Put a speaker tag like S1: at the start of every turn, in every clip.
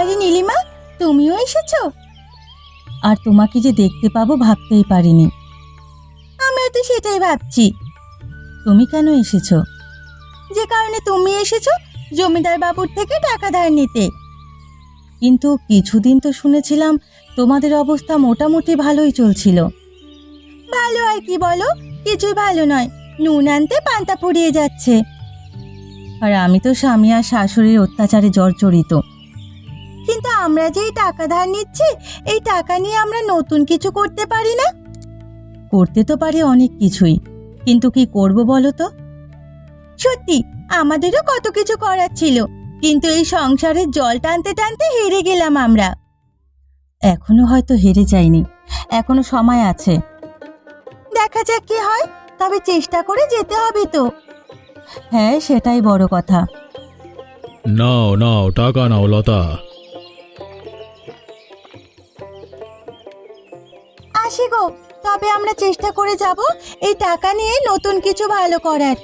S1: আরে নীলিমা, তুমিও এসেছ? আর তোমাকে যে দেখতে পাবো ভাবতেই পারিনি। আমিও তো সেটাই ভাবছি। তুমি কেন এসেছ? যে কারণে তুমি এসেছ জমিদার বাবুর থেকে টাকা ধার নিতে। কিন্তু কিছুদিন তো শুনেছিলাম তোমাদের অবস্থা মোটামুটি ভালোই চলছিল। ভালো আর কি বলো, কিছুই ভালো নয়। নুন আনতে পান্তা ফুরিয়ে যাচ্ছে। আর আমি তো স্বামী আর শাশুড়ির অত্যাচারে জর্জরিত। কিন্তু আমরা যে টাকা ধার নিচ্ছি, এই টাকা নিয়ে আমরা নতুন কিছু করতে পারি না? করতে তো পারি অনেক কিছুই, কিন্তু কি করব বলো তো? সত্যি, আমাদেরও কত কিছু করার ছিল, কিন্তু এই সংসারের জল টানতে টানতে হেরে গেলাম আমরা। এখনও হয়তো হেরে যাইনি, এখনও সময় আছে। দেখা যাক কি হয়, তবে চেষ্টা করে যেতে হবে তো। হ্যাঁ সেটাই বড় কথা।
S2: নাও নাও, টাকা নাও লতা।
S1: আসি গো। তবে আমরা চেষ্টা করে যাব এই টাকা নিয়ে নতুন কিছু ভালো করার।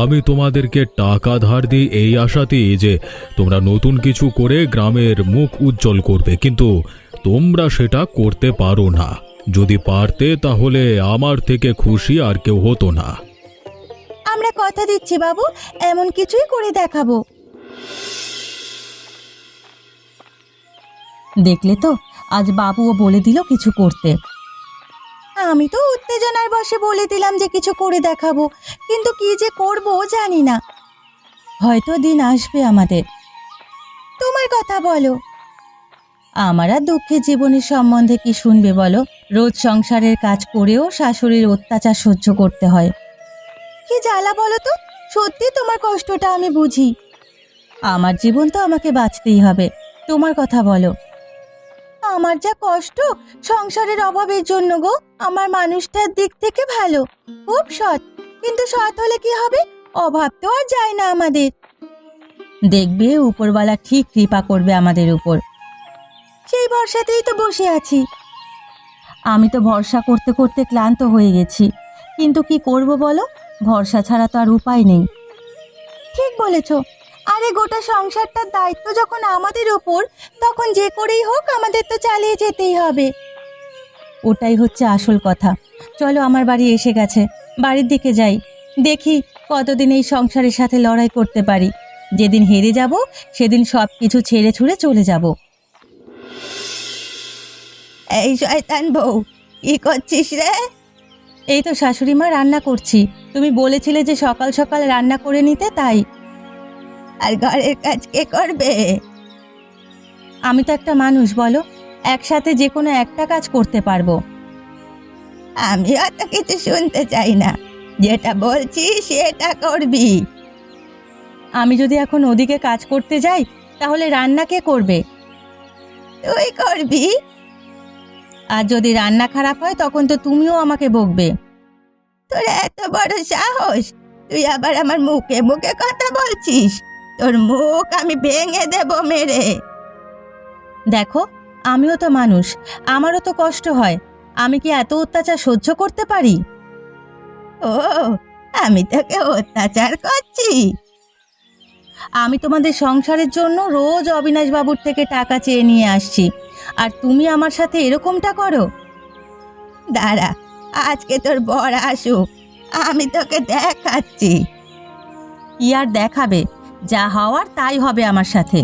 S2: আমি তোমাদেরকে টাকা ধার দিই এই আশাতেই যে তোমরা নতুন কিছু করে গ্রামের মুখ উজ্জ্বল করবে কিন্তু তোমরা সেটা করতে পারো না। যদি পারতে তাহলে আমার থেকে খুশি আর কেউ হতো না।
S1: আমরা কথা দিচ্ছি বাবু এমন কিছুই করে দেখাবো। দেখলে তো? আজ বাবুও বলে দিল কিছু করতে। আমি তো উত্তেজনার বসে বলে দিলাম যে কিছু করে দেখাবো, কিন্তু কি যে করব জানি না। হয়তো দিন আসবে আমাদের। তোমার কথা বলো। আমার আর দুঃখের জীবনের সম্বন্ধে কি শুনবে বলো? রোজ সংসারের কাজ করেও শাশুড়ির অত্যাচার সহ্য করতে হয়। কি জ্বালা বলো তো? সত্যি তোমার কষ্টটা আমি বুঝি। আমার জীবন তো আমাকে বাঁচতেই হবে। তোমার কথা বলো। আমার যা কষ্ট সংসারের অভাবের জন্য গো। আমার মানুষটার দিক থেকে ভালো। খুব সৎ। কিন্তু সৎ হলে কি হবে? অভাব তো আর যায় না আমাদের। দেখবে উপরওয়ালা ঠিক কৃপা করবে আমাদের উপর। সেই ভরসাতেই তো বসে আছি। আমি তো ভরসা করতে করতে ক্লান্ত হয়ে গেছি। কিন্তু কি করব বলো? ভরসা ছাড়া তো আর উপায় নেই। ঠিক বলেছ। আরে গোটা সংসারটার দায়িত্ব যখন আমাদের ওপর, তখন যে করেই হোক আমাদের তো চালিয়ে যেতেই হবে। ওটাই হচ্ছে আসল কথা। চলো আমার বাড়ি এসে গেছে। বাড়ির দিকে যাই। দেখি কতদিন এই সংসারের সাথে লড়াই করতে পারি। যেদিন হেরে যাব, সেদিন সব কিছু ছেড়ে ছুড়ে চলে যাব। এই শয়তান বউ, কি করছিস রে? এই তো শাশুড়ি মা রান্না করছি। তুমি বলেছিলে যে সকাল সকাল রান্না করে নিতে, তাই আর ঘরের কাজ কে করবে? আমি তো একটা মানুষ, বলো। একসাথে যে কোনো একটা কাজ করতে পারব। আমি অত কিছু শুনতে চাই না। যেটা বলছি সেটা করবি। আমি যদি এখন ওদিকে কাজ করতে যাই, তাহলে রান্না কে করবে? তুই করবি। আর যদি রান্না খারাপ হয়, তখন তো তুমিও আমাকে বকবে। তোর এত বড় সাহস! তুই আবার আমার মুখে মুখে কথা বলছিস। তোর মুখ আমি ভেঙে দেব মেরে। দেখো, আমিও তো মানুষ, আমারও তো কষ্ট হয়, আমি কি এত অত্যাচার সহ্য করতে পারি? ও, আমি তোকে অত্যাচার করছি। আমি তোমাদের সংসারের জন্য রোজ অবিনাশ বাবুর থেকে টাকা চেয়ে নিয়ে আসছি, আর তুমি আমার সাথে এরকমটা করো? দাঁড়া, আজকে তোর বর আসুক, আমি তোকে দেখাচ্ছি। আর দেখাবে যা হওয়ার তাই হবে আমার সাথে।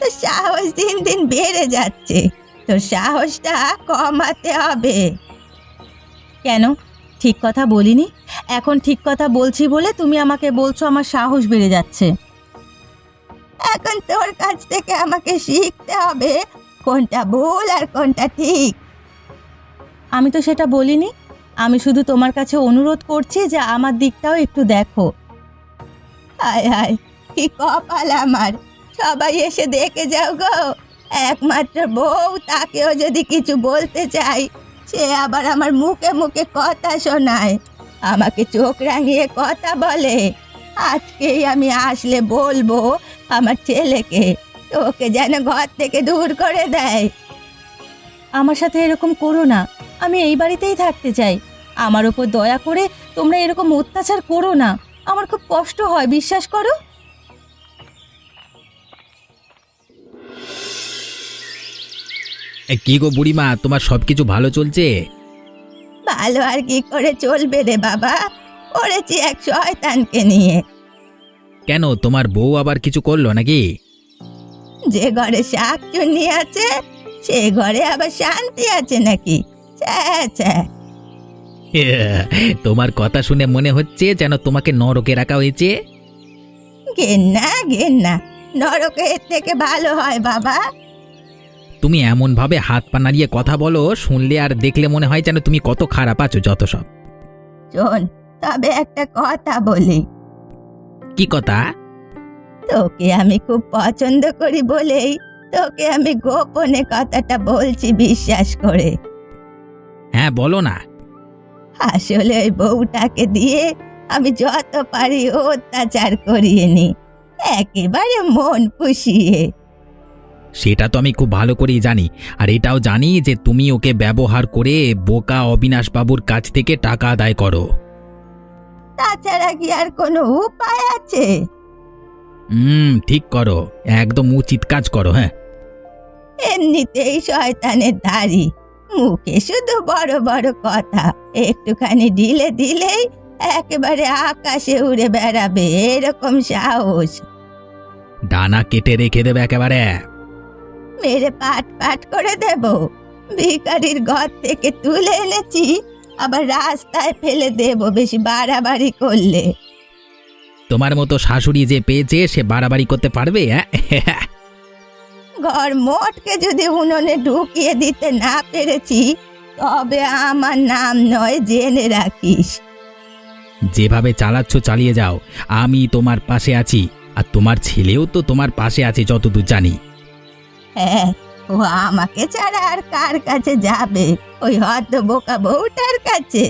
S1: তোর সাহস দিন দিন বেড়ে যাচ্ছে। তোর সাহসটা কমাতে হবে। কেন? ঠিক কথা বলিনি? এখন ঠিক কথা বলছি বলে তুমি আমাকে বলছো আমার সাহস বেড়ে যাচ্ছে। এখন তোর কাছ থেকে আমাকে শিখতে হবে কোনটা ভুল আর কোনটা ঠিক। আমি তো সেটা বলিনি। আমি শুধু তোমার কাছে অনুরোধ করছি যে আমার দিকটাও একটু দেখো। হায় হায় কি কপাল আমার। সবাই এসে দেখে যাও গো। একমাত্র বউ, তাকেও যদি কিছু বলতে চাই, সে আবার আমার মুখে মুখে কথা শোনায়। আমাকে চোখ রাঙিয়ে কথা বলে। আজকেই আমি আসলে বলব আমার ছেলেকে, তোকে যেন ঘর থেকে দূর করে দেয়। আমার সাথে এরকম করো না। আমি এই বাড়িতেই থাকতে চাই। আমার ওপর দয়া করে তোমরা এরকম অত্যাচার করো না। আমার খুব কষ্ট হয় বিশ্বাস করো।
S3: কি গো বুড়িমা তোমার সবকিছু ভালো চলছে?
S1: ভালো আর কি করে চলবে রে বাবা? করেছি এক শয়তানকে নিয়ে।
S3: কেন তোমার বউ আবার কিছু করল নাকি?
S1: যে ঘরে শাক চুন্নি আছে সে ঘরে আবার শান্তি আছে নাকি? ছ্যা ছ্যা।
S3: তোমার কথা শুনে মনে হচ্ছে যেন তোমাকে নরকে রাখা হয়েছে।
S1: ঘেন্না ঘেন্না নরকের থেকে ভালো হয় বাবা।
S3: তুমি এমন ভাবে হাত পা নাড়িয়ে কথা বলো শুনলে আর দেখলে মনে হয় যেন তুমি কত খারাপ আছো যত সব।
S1: শোন তবে একটা কথা বলি।
S3: কি কথা?
S1: তোকে আমি খুব পছন্দ করি বলেই তোকে আমি গোপনে কথাটা বলছি বিশ্বাস করে।
S3: হ্যাঁ বলো না।
S1: আসলে ওই বউটাকে দিয়ে আমি যত পারি অত্যাচার করিয়ে নি একেবারে মন পুষিয়ে।
S3: সেটা তো আমি খুব ভালো করেই জানি। আর এটাও জানি যে তুমি ওকে ব্যবহার করে বোকা অবিনাশ বাবুর কাছ থেকে টাকা আদায় করো।
S1: তাছাড়া কি আর কোনো উপায় আছে?
S3: হুম ঠিক করো। একদম উচিত কাজ করো হ্যাঁ।
S1: এমনিতেই শয়তানের দাড়ি। মুখে শুধু বড় বড় কথা। একটুখানি ঢিলে দিলেই একেবারে আকাশে উড়ে বেড়াবে এরকম সাহস।
S3: ডানা কেটে রেখে দেবে একেবারে।
S1: মেরে পাট পাট করে দেব। ভিখারির ঘর থেকে তুলে এনেছি আবার রাস্তায় ফেলে দেব বেশি বাড়াবাড়ি করলে।
S3: তোমার মতো শাশুড়ি যে পেয়েছে সে বাড়াবাড়ি করতে পারবে হ্যাঁ?
S1: ঘর মোটকে যদি উনুনে ঢুকিয়ে দিতে না পেরেছি তবে আমার নাম নয় জেনে রাখিস।
S3: যেভাবে চালাচ্ছ চালিয়ে যাও আমি তোমার পাশে আছি আর তোমার ছেলেও তো তোমার পাশে আছে যতদূর জানি।
S1: হ্যাঁ ও আমাকে ছাড়া আর কার কাছে যাবে? ওই হত বোকা বউটার কাছে।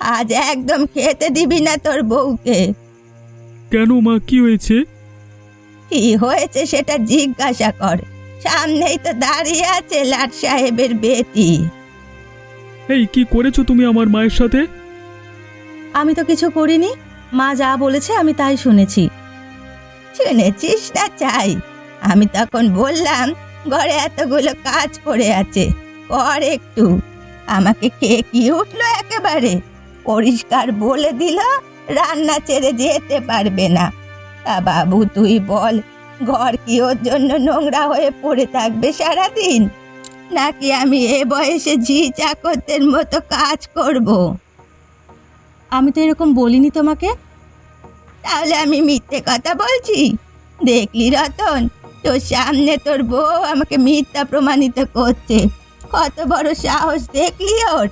S1: আজ একদম খেতে দিবি না তোর বউকে।
S2: কেন মা কি হয়েছে?
S1: কি হয়েছে সেটা জিজ্ঞাসা কর। সামনেই তো দাঁড়িয়ে আছে লাট সাহেবের বেটি।
S2: এই কি করেছ তুমি আমার মায়ের সাথে?
S1: আমি তো কিছু করিনি। মা যা বলেছে আমি তাই শুনেছি। শুনেছিস না চাই? আমি তখন বললাম ঘরে এতগুলো কাজ পড়ে আছে। কর একটু। আমাকে কে কি উঠল একেবারে? পরিষ্কার বলে দিল রান্না ছেড়ে যেতে পারবে না। তা বাবু তুই বল ঘর কি ওর জন্য নোংরা হয়ে পড়ে থাকবে সারাদিন? নাকি আমি এ বয়সে ঝি চাকরদের মতো কাজ করব? আমি তো এরকম বলিনি তোমাকে। তাহলে আমি মিথ্যে কথা বলছি? দেখলি রতন তোর সামনে তোর বউ আমাকে মিথ্যা প্রমাণিত করছে। কত বড় সাহস দেখলি ওর?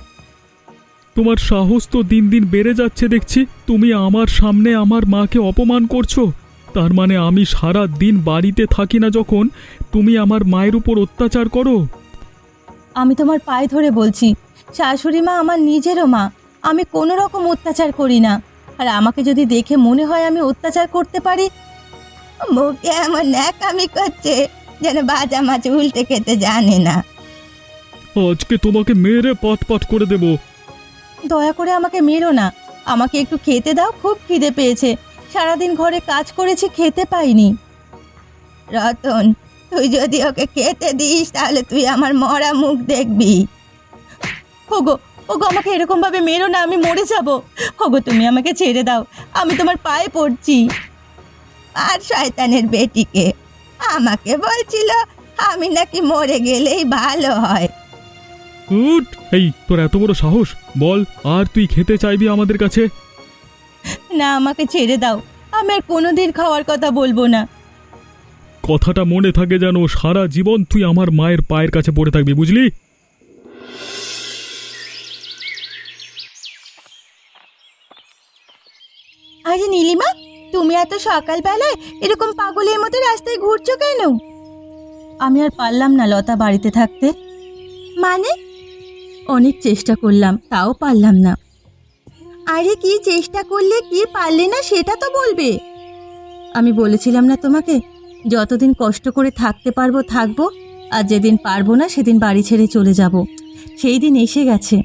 S2: তোমার সাহস তো দিন দিন বেড়ে যাচ্ছে দেখছি। তুমি আমার সামনে আমার মাকে অপমান করছ। তার মানে আমি সারা দিন বাড়িতে থাকি না যখন তুমি আমার মায়ের উপর অত্যাচার করো?
S1: আমি তোমার পায়ে ধরে বলছি শাশুড়ি মা আমার নিজেরও মা আমি কোনো রকম অত্যাচার করি না। আর আমাকে যদি দেখে মনে হয় আমি অত্যাচার করতে পারি মুখে এমন ন্যাকামি করছে যেন বাজা মাছ উল্টে খেতে জানে না।
S2: আজকে তোমাকে মেরে পাট পাট করে দেব।
S1: দয়া করে আমাকে মেরো না। আমাকে একটু খেতে দাও, খুব খিদে পেয়েছে। সারাদিন ঘরে কাজ করেছি, খেতে পাইনি। রতন, তুই যদি ওকে খেতে দিস, তাহলে তুই আমার মরা মুখ দেখবি। ওগো ওগো, আমাকে এরকম ভাবে মেরো না, আমি মরে যাব। ওগো, তুমি আমাকে ছেড়ে দাও, আমি তোমার পায়ে পড়ছি। আর শয়তানের বেটিকে, আমাকে বলছিল, আমি নাকি মরে গেলেই ভালো হয়।
S2: উঠ। এই তোর এত বড় সাহস। বল আর তুই খেতে চাইবি আমাদের কাছে?
S1: না আমাকে ছেড়ে দাও। আমি আর কোনোদিন খাওয়ার কথা বলব না।
S2: কথাটা মনে থাকে যেন সারা জীবন তুই আমার মায়ের পায়ের কাছে পড়ে থাকবি বুঝলি?
S1: আরে নীলিমা তুমি এত সকালবেলায় এরকম পাগলের মতো রাস্তায় ঘুরছো কেন? আমি আর পারলাম না লতা বাড়িতে থাকতে। মানে? অনেক চেষ্টা করলাম তাও পারলাম না। আরে কি চেষ্টা করলে কি পারলে না সেটা তো বলবে। আমি বলেছিলাম না তোমাকে যতদিন কষ্ট করে থাকতে পারব থাকব আর যেদিন পারব না সেদিন বাড়ি ছেড়ে চলে যাব। সেই দিন এসে গেছে।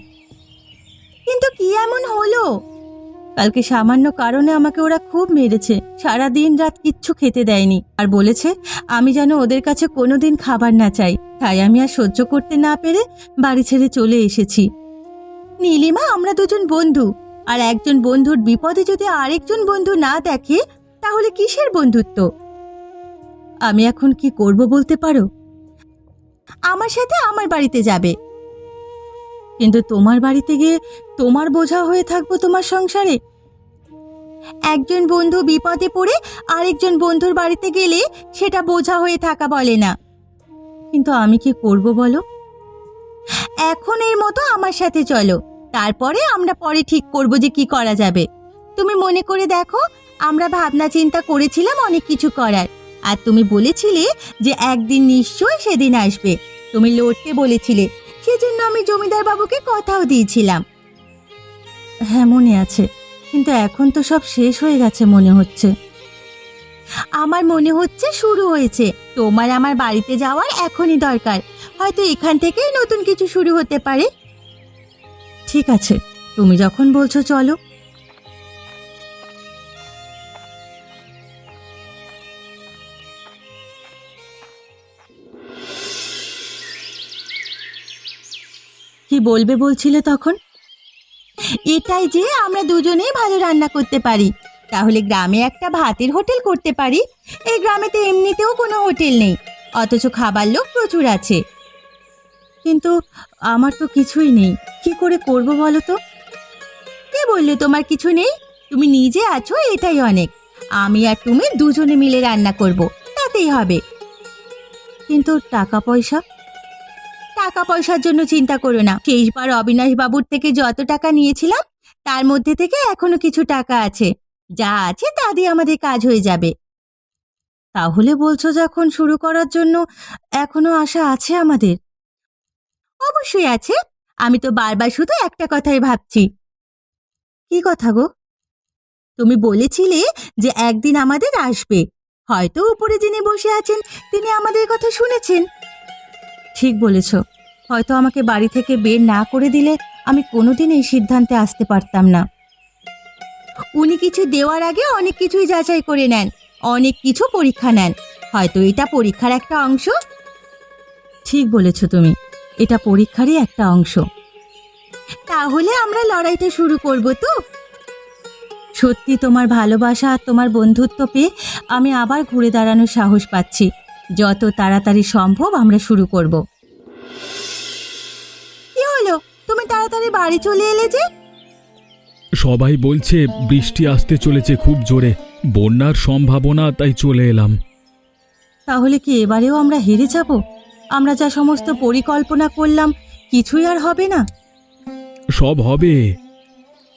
S1: কিন্তু কি এমন হলো? কালকে সামান্য কারণে আমাকে ওরা খুব মেরেছে। সারা দিন রাত কিচ্ছু খেতে দেয়নি। আর বলেছে, আমি যেন ওদের কাছে কোনোদিন খাবার না চাই। তাই আমি আর সহ্য করতে না পেরে বাড়ি ছেড়ে চলে এসেছি। নীলিমা, আমরা দুজন বন্ধু। আর একজন বন্ধুর বিপদে যদি আরেকজন বন্ধু না দেখে, তাহলে কিসের বন্ধুত্ব? আমি এখন কি করব বলতে পারো? আমার সাথে আমার বাড়িতে যাবে। কিন্তু তোমার বাড়িতে গিয়ে তোমার বোঝা হয়ে থাকব তোমার সংসারে। একজন বন্ধু বিপদে পড়ে আরেকজন বন্ধুর বাড়িতে গেলে সেটা বোঝা হয়ে থাকা বলে না। কিন্তু আমি কি করব বলো? এখন এর মতো আমার সাথে চলো, তারপরে আমরা পরে ঠিক করব যে কি করা যাবে। তুমি মনে করে দেখো, আমরা ভাবনা চিন্তা করেছিলাম অনেক কিছু করার, আর তুমি বলেছিলে যে একদিন নিশ্চয়ই সেদিন আসবে। তুমি লড়তে বলেছিলে সেজন্য আমি জমিদার বাবুকে কথাও দিয়েছিলাম। হ্যাঁ মনে আছে। কিন্তু এখন তো সব শেষ হয়ে গেছে মনে হচ্ছে। আমার মনে হচ্ছে শুরু হয়েছে। তোমার আমার বাড়িতে যাওয়ার এখনই দরকার। হয়তো এখান থেকেই নতুন কিছু শুরু হতে পারে। ঠিক আছে, তুমি যখন বলছো চলো। বলবে বলছিলে তখন? এটাই যে আমরা দুজনেই ভালো রান্না করতে পারি। তাহলে গ্রামে একটা ভাতের হোটেল করতে পারি। এই গ্রামে তো এমনিতেও কোনো হোটেল নেই। অথচ খাবার লোক প্রচুর আছে। কিন্তু আমার তো কিছুই নেই। কি করে করব বলো তো? কে বললে তোমার কিছু নেই? তুমি নিজে আছো, এটাই অনেক। আমি আর তুমি দুজনে মিলে রান্না করব। তাতেই হবে। কিন্তু টাকা পয়সা? টাকা পয়সার জন্য চিন্তা করো না। শেষবার অবিনাশ বাবুর থেকে যত টাকা নিয়েছিলাম, তার মধ্যে থেকে এখনও কিছু টাকা আছে। যা আছে তা দিয়ে আমাদের কাজ হয়ে যাবে। তাহলে বলছো যখন শুরু করার জন্য এখনও আশা আছে আমাদের? অবশ্যই আছে। আমি তো বারবার শুধু একটা কথাই ভাবছি। কি কথা গো? তুমি বলেছিলে যে একদিন আমাদের আসবে। হয়তো উপরে যিনি বসে আছেন, তিনি আমাদের কথা শুনেছেন। ঠিক বলেছ। হয়তো আমাকে বাড়ি থেকে বের না করে দিলে আমি কোনোদিন এই সিদ্ধান্তে আসতে পারতাম না। উনি কিছু দেওয়ার আগে অনেক কিছুই যাচাই করে নেন, অনেক কিছু পরীক্ষা নেন। হয়তো এটা পরীক্ষার একটা অংশ? ঠিক বলেছ তুমি, এটা পরীক্ষারই একটা অংশ। তাহলে আমরা লড়াইটা শুরু করব তো? সত্যি তোমার ভালোবাসা আর তোমার বন্ধুত্ব পেয়ে আমি আবার ঘুরে দাঁড়ানোর সাহস পাচ্ছি। যত তাড়াতাড়ি সম্ভব আমরা শুরু করব। কি হলো? তুমি তাড়াতাড়ি বাড়ি চলে এলে যে?
S2: সবাই বলছে বৃষ্টি আসতে চলেছে খুব জোরে। বন্যার সম্ভাবনা তাই চলে এলাম।
S1: তাহলে কি এবারেও আমরা হেরে যাব? আমরা যা সমস্ত পরিকল্পনা করলাম কিছুই আর হবে না।
S2: সব হবে।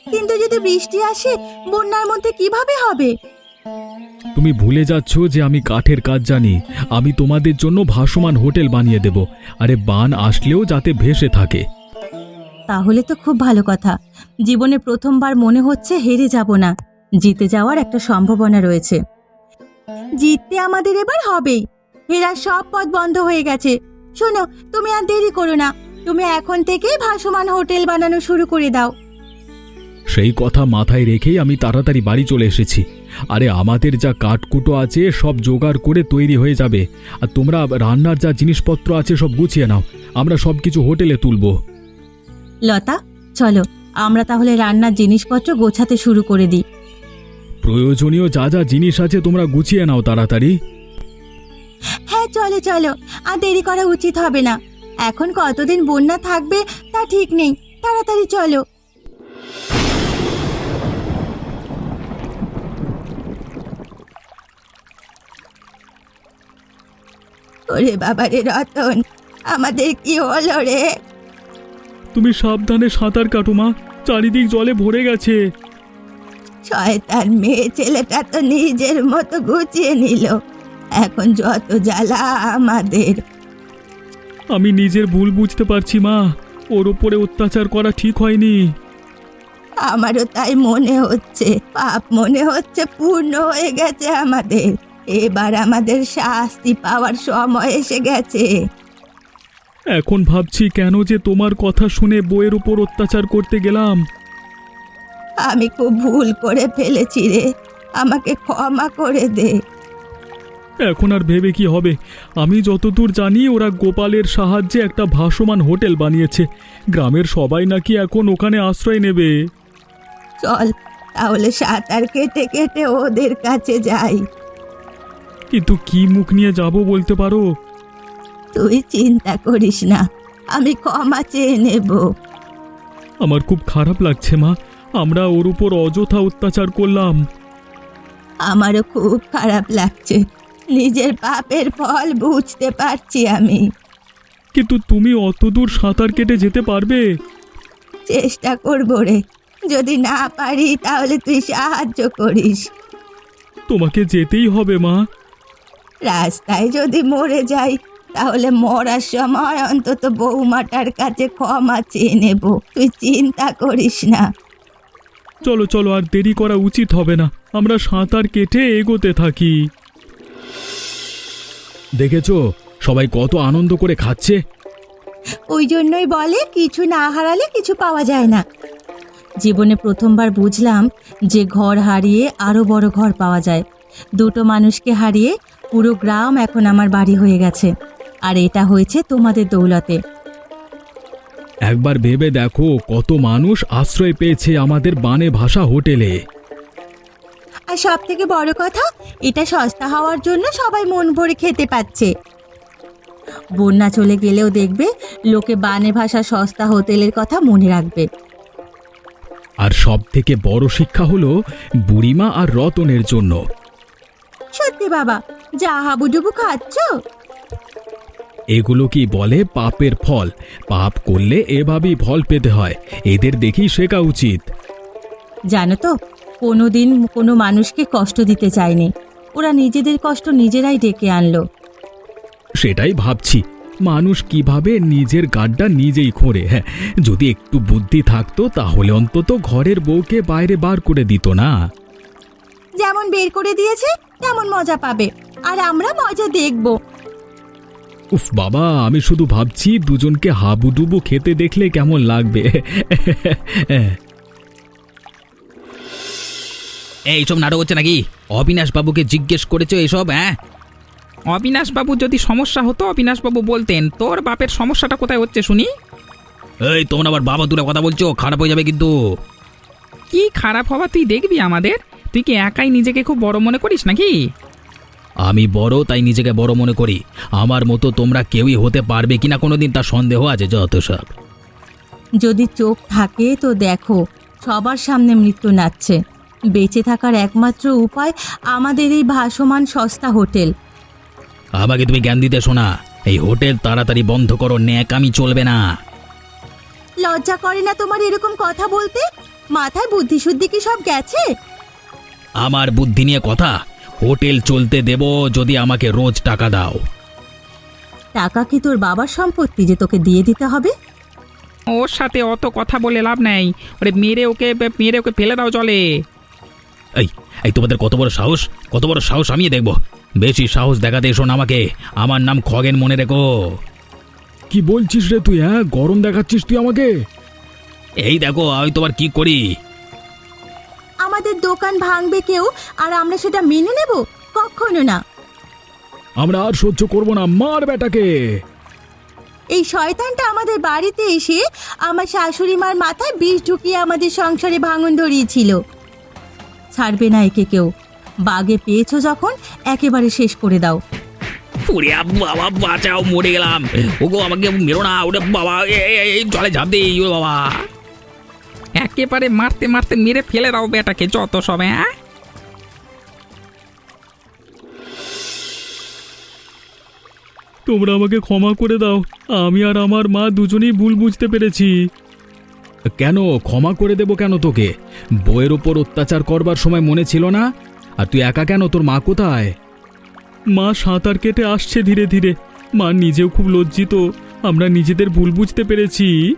S1: কিন্তু যদি বৃষ্টি আসে বন্যার মধ্যে কীভাবে হবে?
S2: তুমি ভুলে যাচ্ছ যে আমি কাঠের কাজ জানি। আমি তোমাদের জন্য ভাসমান হোটেল বানিয়ে দেব। আরে বান আসলেও যাতে ভেসে থাকে।
S1: তাহলে তো খুব ভালো কথা। জীবনে প্রথমবার মনে হচ্ছে হেরে যাব না। জিতে যাওয়ার একটা সম্ভাবনা রয়েছে। জিততে আমাদের এবার হবেই। হেরার সব পথ বন্ধ হয়ে গেছে। শোনো তুমি আর দেরি করো না। তুমি এখন থেকেই ভাসমান হোটেল বানানো শুরু করে দাও।
S2: সেই কথা মাথায় রেখেই আমি তাড়াতাড়ি বাড়ি চলে এসেছি। আরে আমাদের যা কাঠকুটো আছে সব জোগাড় করে তৈরি হয়ে যাবে। আর তোমরা রান্নার যা জিনিসপত্র আছে সব গুছিয়ে নাও। আমরা সব কিছু হোটেলে তুলব।
S1: লতা চলো আমরা তাহলে রান্নার জিনিসপত্র গোছাতে শুরু করে দিই।
S2: প্রয়োজনীয় যা যা জিনিস আছে তোমরা গুছিয়ে নাও তাড়াতাড়ি।
S1: হ্যাঁ চলো চলো আর দেরি করা উচিত হবে না। এখন কতদিন বন্যা থাকবে তা ঠিক নেই। তাড়াতাড়ি চলো। ওরে বাবা রে রতন আমাদের কি হলো রে?
S2: তুমি সাবধানে সাঁতার কাটো মা চারিদিক জলে ভরে গেছে।
S1: শয়তান মেয়ে ছেলেটা তো নিজের মতো গুছিয়ে নিল। এখন যত জ্বালা আমাদের।
S2: আমি নিজের ভুল বুঝতে পারছি মা ওর ওপরে অত্যাচার করা ঠিক হয়নি।
S1: আমারও তাই মনে হচ্ছে পাপ মনে হচ্ছে পূর্ণ হয়ে গেছে আমাদের। এবার আমাদের শাস্তি পাওয়ার সময় এসে গেছে।
S2: এখন ভাবছি কেন যে তোমার কথা শুনে বইয়ের উপর অত্যাচার করতে গেলাম।
S1: আমি খুব ভুল করে ফেলেছি রে। আমাকে ক্ষমা করে দে।
S2: এখন আর ভেবে কি হবে? আমি যতদূর জানি ওরা গোপালের সাহায্যে একটা ভাসমান হোটেল বানিয়েছে। গ্রামের সবাই নাকি এখন ওখানে আশ্রয় নেবে।
S1: চল তাহলে সাঁতার কেটে কেটে ওদের কাছে যাই।
S2: কিন্তু কি মুখ নিয়ে যাব বলতে পারো?
S1: তুই চিন্তা করিস না আমি ক্ষমা চেয়ে নেব।
S2: আমার খুব খারাপ লাগছে মা আমরা ওর উপর অযথা অত্যাচার করলাম।
S1: আমারও খুব খারাপ লাগছে নিজের পাপের ফল বুঝতে পারছি আমি।
S2: কিন্তু তুমি অত দূর সাঁতার কেটে যেতে পারবে?
S1: চেষ্টা করব রে যদি না পারি তাহলে তুই সাহায্য করিস।
S2: তোমাকে যেতেই হবে মা।
S1: রাস্তায় যদি মরে যাই তাহলে মরার সময় অন্তত বৌমাটার কাছে ক্ষমা চেয়ে নেব। তুই চিন্তা করিস না।
S2: চলো চলো আর দেরি করা উচিত হবে না। আমরা সাঁতার কেটে এগোতে থাকি। দেখেছ? সবাই কত আনন্দ করে খাচ্ছে।
S1: ওই জন্যই বলে কিছু না হারালে কিছু পাওয়া যায় না। জীবনে প্রথমবার বুঝলাম যে ঘর হারিয়ে আরও বড় ঘর পাওয়া যায়। দুটো মানুষকে হারিয়ে পুরো গ্রাম এখন আমার বাড়ি হয়ে গেছে। আর এটা হয়েছে তোমাদের দৌলতে।
S2: একবার ভেবে দেখো কত মানুষ আশ্রয় পেয়েছে আমাদের বানে ভাষা হোটেলে।
S1: আর সব থেকে বড় কথা এটা সস্তা হওয়ার জন্য সবাই মন ভরে খেতে পাচ্ছে। বন্যা চলে গেলেও দেখবে লোকে বানে ভাষা সস্তা হোটেলের কথা মনে রাখবে।
S2: আর সব থেকে বড় শিক্ষা হলো বুড়িমা আর রতনের জন্য।
S1: সত্যি বাবা যা হাবুডুবু খাচ্ছ?
S2: এগুলো কি বলে পাপের ফল? পাপ করলে এভাবেই ফল পেতে হয়। এদের দেখেই শেখা উচিত।
S1: জানো তো কোনো দিন কোনো মানুষকে কষ্ট দিতে চায়নি। ওরা নিজেদের কষ্ট নিজেরাই ডেকে আনলো।
S2: সেটাই ভাবছি। মানুষ কীভাবে নিজের গাড্ডা নিজেই খোঁড়ে হ্যাঁ? যদি একটু বুদ্ধি থাকতো তাহলে অন্তত ঘরের বউকে বাইরে বার করে দিত না।
S1: যেমন বের করে দিয়েছে তেমন মজা পাবে? আর আমরা মজা দেখব।
S2: উফ বাবা আমি শুধু ভাবছি দুজনকে হাবুডুবু খেতে দেখলে কেমন লাগবে।
S3: এইসব নাটক হচ্ছে নাকি? অবিনাশ বাবুকে জিজ্ঞেস করেছ এসব হ্যাঁ?
S4: অবিনাশবাবু যদি সমস্যা হতো অবিনাশবাবু বলতেন তোর বাপের সমস্যাটা কোথায় হচ্ছে শুনি?
S3: এই তোমরা আবার বাবা দূরে কথা বলছো খারাপ হয়ে যাবে কিন্তু।
S4: কি খারাপ হওয়া তুই দেখবি আমাদের? তুই কি একাই নিজেকে খুব বড় মনে করিস নাকি?
S3: আমি বড় তাই নিজেকে বড় মনে করি। আমার মতো তোমরা কেউই হতে পারবে কিনা কোনোদিন তার সন্দেহ আছে যত সব।
S1: যদি চোখ থাকে তো দেখো সবার সামনে মৃত্যু নাচছে। বেঁচে থাকার একমাত্র উপায় আমাদের এই ভাসমান সস্তা হোটেল।
S3: আমাকে তুমি জ্ঞান দিতে শোনা এই হোটেল তাড়াতাড়ি বন্ধ করো ন্যাকামি চলবে না।
S1: লজ্জা করে না তোমার এরকম কথা বলতে? মাথায় বুদ্ধি শুদ্ধি কি সব গেছে?
S3: আমার বুদ্ধি নিয়ে কথা? হোটেল চলতে দেব যদি আমাকে রোজ টাকা দাও।
S1: টাকা কি তোর বাবার সম্পত্তি যে তোকে দিয়ে দিতে হবে?
S4: ওর সাথে অত কথা বলে লাভ নেই। ওরে মেরে ওকে মেরে ওকে ফেলে দাও চলে
S3: এই এই তোমাদের কত বড় সাহস? কত বড় সাহস আমি দেখব। বেশি সাহস দেখাতে এসো না আমাকে। আমার নাম খগেন মনে রেখো।
S2: কি বলছিস রে তুই হ্যাঁ? গরম দেখাচ্ছিস তুই আমাকে?
S3: এই দেখো আমি তোমার কি করি?
S1: আমাদের দোকান ভাঙবে কেউ আর আমরা সেটা মেনে নেব? কখনো না।
S2: আমরা আর সহ্য করব না মার বেটাকে
S1: এই শয়তানটা আমাদের বাড়িতে এসে আমার শাশুড়ি মার মাথায় বিষ ঢুকিয়ে আমাদের সংসারে ভাঙন ধরিয়েছিল। ছাড়বে না একে কেউ। বাগে পেয়েছ যখন একেবারে শেষ করে দাও।
S3: পুরে বাবা বাঁচাও মরে গেলাম। ওগো আমাকে মেরো না ওরে বাবা এই জলে ঝাঁপ দিই বাবা।
S4: একেবারে মারতে মারতে মেরে ফেলে দাও বেটাকে যত সব হ্যাঁ?
S2: তোমরা আমাকে ক্ষমা করে দাও। আমি আর আমার মা দুজনেই ভুল বুঝতে পেরেছি। কেন? ক্ষমা করে দেব কেন তোকে? বইয়ের ওপর অত্যাচার করবার সময় মনে ছিল না? আর তুই একা কেন? তোর মা কোথায়? মা সাঁতার কেটে আসছে ধীরে ধীরে। মা নিজেও খুব লজ্জিত। আমরা নিজেদের ভুল বুঝতে পেরেছি।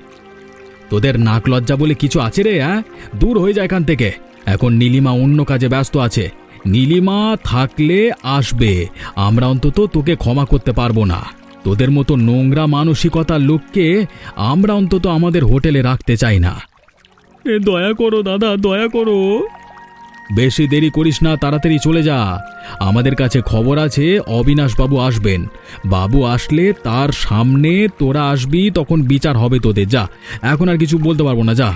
S2: তোদের নাক লজ্জা বলে কিছু আছে রে হ্যাঁ? দূর হয়ে যায় এখান থেকে। এখন নীলিমা অন্য কাজে ব্যস্ত আছে। নীলিমা থাকলে আসবে। আমরা অন্তত তোকে ক্ষমা করতে পারব না। তোদের মতো নোংরা মানসিকতার লোককে আমরা অন্তত আমাদের হোটেলে রাখতে চাই না। দয়া করো, দাদা, দয়া করো। বেশি দেরি করিস না তাড়াতাড়ি চলে যা। আমাদের কাছে খবর আছে অবিনাশ বাবু আসবেন। বাবু আসলে তার সামনে তোরা আসবি তখন বিচার হবে তোদের। যা এখন আর কিছু বলতে পারব না যা।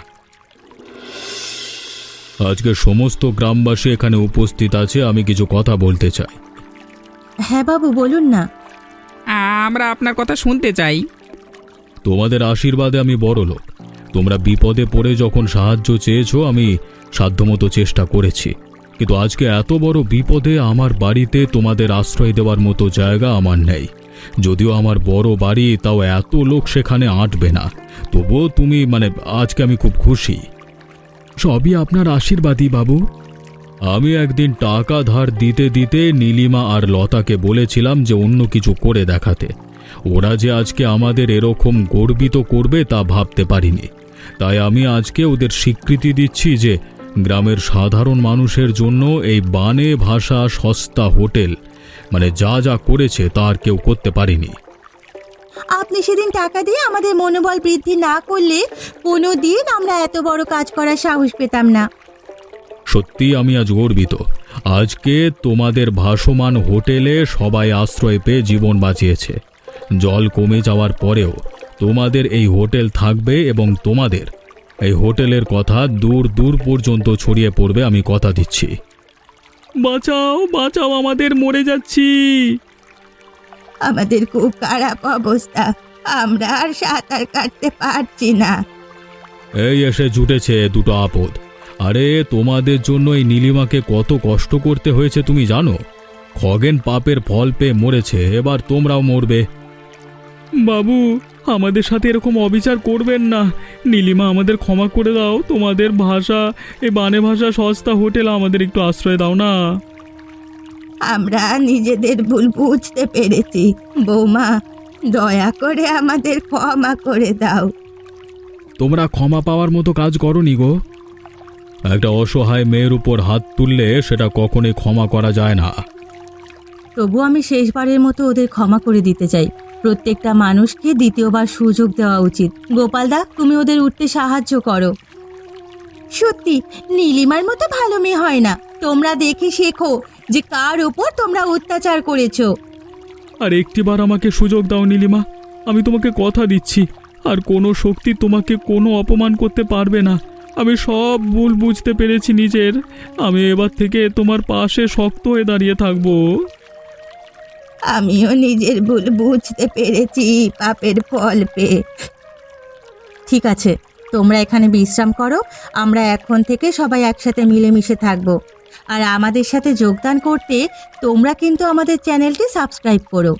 S2: আজকে সমস্ত গ্রামবাসী এখানে উপস্থিত আছে আমি কিছু কথা বলতে চাই।
S1: হ্যাঁ বাবু বলুন না।
S4: আমরা আপনার কথা শুনতে চাই।
S2: তোমাদের আশীর্বাদে আমি বড় লোক তোমরা বিপদে পড়ে যখন সাহায্য চেয়েছো আমি সাধ্যমতো চেষ্টা করেছি। কিন্তু আজকে এত বড় বিপদে আমার বাড়িতে তোমাদের আশ্রয় দেওয়ার মতো জায়গা আমার নেই। যদিও আমার বড় বাড়ি, তাও এত লোক সেখানে আঁটবে না। তবুও তুমি মানে আজকে আমি খুব খুশি। সবই আপনার আশীর্বাদই, বাবু। আমি একদিন টাকা ধার দিতে দিতে নীলিমা আর লতাকে বলেছিলাম যে অন্য কিছু করে দেখাতে। ওরা যে আজকে আমাদের এরকম গর্বিত করবে তা ভাবতে পারিনি। তাই আমি আজকে ওদের স্বীকৃতি দিচ্ছি যে গ্রামের সাধারণ মানুষের জন্য এই বানে ভাষা সস্তা হোটেল। মানে যা যা করেছে তা আর কেউ করতে পারেনি।
S1: আপনি সেদিন টাকা দিয়ে আমাদের মনোবল বৃদ্ধি না করলে কোনো দিন আমরা এত বড় কাজ করার সাহস পেতাম না।
S2: সত্যি আমি আজ গর্বিত। আজকে তোমাদের ভাসমান হোটেলে সবাই আশ্রয় পেয়ে জীবন বাঁচিয়েছে। জল কমে যাওয়ার পরেও তোমাদের এই হোটেল থাকবে এবং তোমাদের এই হোটেলের কথা দূর দূর পর্যন্ত ছড়িয়ে পড়বে আমি কথা দিচ্ছি। বাঁচাও বাঁচাও আমাদের মরে যাচ্ছি।
S1: আমাদের খুব খারাপ অবস্থা। আমরা আর সাঁতার কাটতে পারছি না।
S2: এই এসে জুটেছে দুটো আপদ। আরে তোমাদের জন্য এই নীলিমাকে কত কষ্ট করতে হয়েছে তুমি জানো? খগেন পাপের ফল পেয়ে মরেছে এবার তোমরাও মরবে। বাবু আমাদের সাথে এরকম অবিচার করবেন না। নীলিমা আমাদের ক্ষমা করে দাও। তোমাদের ভাষা এ বানে ভাষা সস্তা হোটেল আমাদের একটু আশ্রয় দাও না।
S1: আমরা নিজেদের ভুল বুঝতে পেরেছি। বৌমা দয়া করে আমাদের ক্ষমা করে দাও।
S2: তোমরা ক্ষমা পাওয়ার মতো কাজ করনি গো। একটা অসহায় মেয়ের উপর হাত তুললে সেটা কখনোই ক্ষমা করা যায় না।
S1: তবু আমি শেষবারের মতো ওদের ক্ষমা করে দিতে চাই। প্রত্যেকটা মানুষকে দ্বিতীয়বার সুযোগ দেওয়া উচিত। গোপালদা, তুমি ওদের উঠতে সাহায্য করো। সত্যি, নীলিমার মতো ভালো মেয়ে হয় না। তোমরা দেখে শেখো যে কার ওপর তোমরা অত্যাচার করেছ।
S2: আর একটিবার আমাকে সুযোগ দাও, নীলিমা। আমি তোমাকে কথা দিচ্ছি। আর কোনো শক্তি তোমাকে কোনো অপমান করতে পারবে না। আমি সব ভুল বুঝতে পেরেছি নিজের। আমি এবার থেকে তোমার পাশে শক্ত হয়ে দাঁড়িয়ে থাকব।
S1: আমিও নিজের ভুল বুঝতে পেরেছি, পাপের ফল পেয়ে ঠিক আছে, তোমরা এখানে বিশ্রাম করো, আমরা এখন থেকে সবাই একসাথে মিলেমিশে থাকব। আর আমাদের সাথে যোগদান করতে তোমরা কিন্তু আমাদের চ্যানেলটি সাবস্ক্রাইব করো।